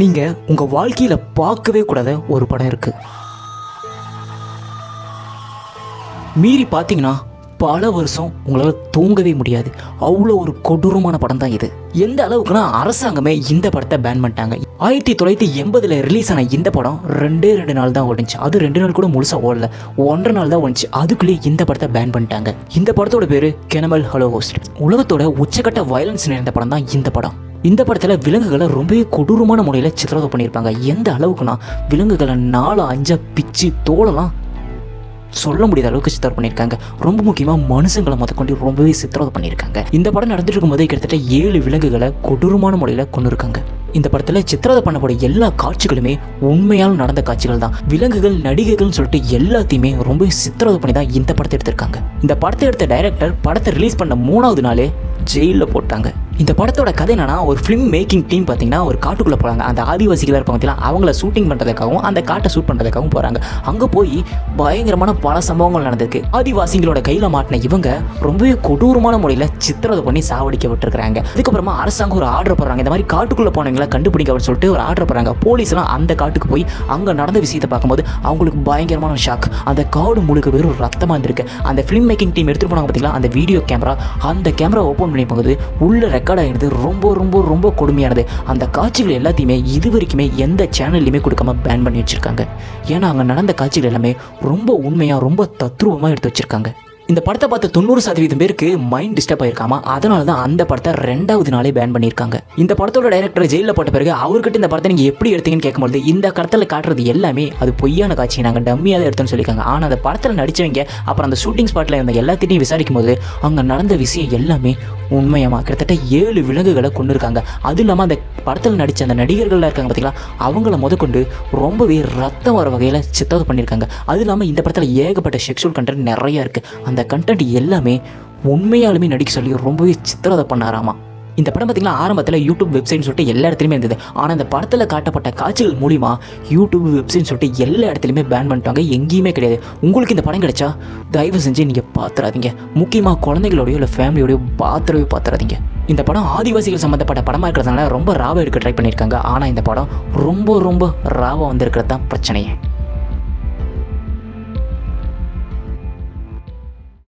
நீங்கள் உங்கள் வாழ்க்கையில் பார்க்கவே கூடாத ஒரு படம் இருக்குது மீறி பார்த்தீங்கன்னா பல வருஷம் உங்களால் தூங்கவே முடியாது. அவ்வளோ ஒரு கொடூரமான படம் தான் இது. எந்த அளவுக்குன்னா அரசாங்கமே இந்த படத்தை பேன் பண்ணிட்டாங்க. ஆயிரத்தி தொள்ளாயிரத்தி எண்பதில் ரிலீஸ் ஆன இந்த படம் ரெண்டே ரெண்டு நாள் தான் ஓடிச்சு. அது ரெண்டு நாள் கூட முழுசாக ஓடல. ஒன்றரை நாள் தான் ஓடிச்சு. அதுக்குள்ளேயே இந்த படத்தை பேன் பண்ணிட்டாங்க. இந்த படத்தோட பேர் கெனமல் ஹலோ ஹோஸ்ட் உலகத்தோட உச்சக்கட்ட வயலன்ஸ் நிறைந்த படம் தான் இந்த படம். இந்த படத்தில் விலங்குகளை ரொம்பவே கொடூரமான முறையில் சித்திரவதை பண்ணியிருப்பாங்க. எந்த அளவுக்குன்னா விலங்குகளை நாலு அஞ்சா பிச்சு தோலெல்லாம் சொல்ல முடியாத அளவுக்கு சித்திரம் பண்ணியிருக்காங்க. ரொம்ப முக்கியமாக மனுஷங்களை முதற்கொண்டு ரொம்பவே சித்திரவதை பண்ணியிருக்காங்க. இந்த படம் நடந்துட்டு இருக்கும்போதே கிட்டத்தட்ட ஏழு விலங்குகளை கொடூரமான முறையில் கொண்டு இருக்காங்க இந்த படத்தில் சித்திரவதை பண்ணக்கூடிய எல்லா காட்சிகளுமே உண்மையால் நடந்த காட்சிகள் தான். விலங்குகள் நடிகைகள்னு சொல்லிட்டு எல்லாத்தையுமே ரொம்ப சித்திரவதை பண்ணி தான் இந்த படத்தை எடுத்திருக்காங்க. இந்த படத்தை எடுத்த டைரக்டர் படத்தை ரிலீஸ் பண்ண மூணாவது நாளே ஜெயிலில் போட்டாங்க. இந்த படத்தோட கதை என்னன்னா ஒரு ஃபிலிம் மேக்கிங் டீம் பார்த்தீங்கன்னா ஒரு காட்டுக்குள்ளே போகிறாங்க அந்த ஆதிவாசிகளாக இருப்பாங்க பார்த்தீங்களா அவங்கள ஷூட்டிங் பண்ணுறதுக்காகவும் அந்த காட்டை ஷூட் பண்ணுறதுக்காகவும் போகிறாங்க அங்கே போய் பயங்கரமான பல சம்பவங்கள் நடந்திருக்கு. ஆதிவாசிகளோட கையில் மாட்டின இவங்க ரொம்பவே கொடூரமான முறையில் சித்திரவதை பண்ணி சாவடிக்கப்பட்டிருக்கிறாங்க அதுக்கப்புறமா அரசாங்கம் ஒரு ஆர்டர் போடுறாங்க. இந்த மாதிரி காட்டுக்குள்ளே போனவங்களை கண்டுபிடிக்க அப்படின்னு சொல்லிட்டு ஒரு ஆர்டர் போடுறாங்க. போலீஸ்லாம் அந்த காட்டுக்கு போய் அங்கே நடந்த விஷயத்தை பார்க்கும்போது அவங்களுக்கு பயங்கரமான ஷாக் அந்த காடு முழுக்க வெறும் ரத்தமாக இருந்திருக்கு. அந்த ஃபிலிம் மேக்கிங் டீம் எடுத்துகிட்டு போனாங்க பார்த்தீங்களா அந்த வீடியோ கேமரா அந்த கேமரா ஓப்பன் பண்ணி போகுது உள்ள ரெக்கார்ட் ஆகிடுது ரொம்ப ரொம்ப ரொம்ப கொடுமையானது. அந்த காட்சிகள் எல்லாத்தையுமே இது வரைக்குமே எந்த சேனல்லையுமே கொடுக்காம பேன் பண்ணி வச்சுருக்காங்க. ஏன்னா அங்கே நடந்த காட்சிகள் எல்லாமே ரொம்ப உண்மையாக ரொம்ப தத்ரூபமாக எடுத்து வச்சிருக்காங்க. இந்த படத்தை பார்த்த தொண்ணூறு சதவீதம் பேருக்கு மைண்ட் டிஸ்டர்ப் ஆயிருக்காமா? அதனால தான் அந்த படத்தை ரெண்டாவது நாளே பேன் பண்ணியிருக்காங்க. இந்த படத்தோட டைரக்டர் ஜெயிலில் போட்ட பிறகு அவர்கிட்ட இந்த படத்தை நீங்கள் எப்படி எடுத்தீங்கன்னு கேட்கும்போது இந்த கடத்தில் காட்டுறது எல்லாமே அது பொய்யான காட்சி நாங்கள் டம்மியாக தான் எடுத்தோம்னு சொல்லியிருக்காங்க. ஆனால் அந்த படத்தில் நடித்தவங்க அப்புறம் அந்த ஷூட்டிங் ஸ்பாட்டில் இருந்த எல்லாத்திட்டையும் விசாரிக்கும் போது அங்கே நடந்த விஷயம் எல்லாமே உண்மையமாக கிட்டத்தட்ட ஏழு விலங்குகளை கொண்டு இருக்காங்க அதுவும் இல்லாமல் அந்த படத்தில் நடித்த அந்த நடிகர்கள்லாம் இருக்காங்க பார்த்தீங்களா அவங்கள முதற்கொண்டு ரொம்பவே ரத்தம் வர வகையில் சித்தாவது பண்ணியிருக்காங்க அதுவும் இல்லாமல் இந்த படத்தில் ஏகப்பட்ட செக்ஷுவல் கண்டென்ட் நிறையா இருக்குது அந்த கண்டென்ட் எல்லாமே உண்மையாலுமே நடிக்க சொல்லி ரொம்பவே சித்திரதை பண்ணாராமா. இந்த படம் பார்த்தீங்கன்னா ஆரம்பத்தில் யூடியூப் வெப்சைட்னு சொல்லிட்டு எல்லா இடத்துலையுமே இருந்தது. ஆனால் இந்த படத்தில் காட்டப்பட்ட காட்சிகள் மூலிமா யூடியூப் வெப்சைட்னு சொல்லிட்டு எல்லா இடத்துலையுமே பேன் பண்ணிட்டாங்க. எங்கேயுமே கிடையாது. உங்களுக்கு இந்த படம் கிடைச்சா தயவு செஞ்சு நீங்கள் பார்த்துறாதீங்க முக்கியமாக குழந்தைகளோடையோ இல்லை ஃபேமிலியோடயோ பார்த்துறவே பார்த்துறாதீங்க இந்த படம் ஆதிவாசிகள் சம்மந்தப்பட்ட படமாக இருக்கிறதுனால ரொம்ப ராவாக எடுக்க ட்ரை பண்ணியிருக்காங்க. ஆனால் இந்த படம் ரொம்ப ரொம்ப ராவாக வந்திருக்கிறது தான் பிரச்சனையே.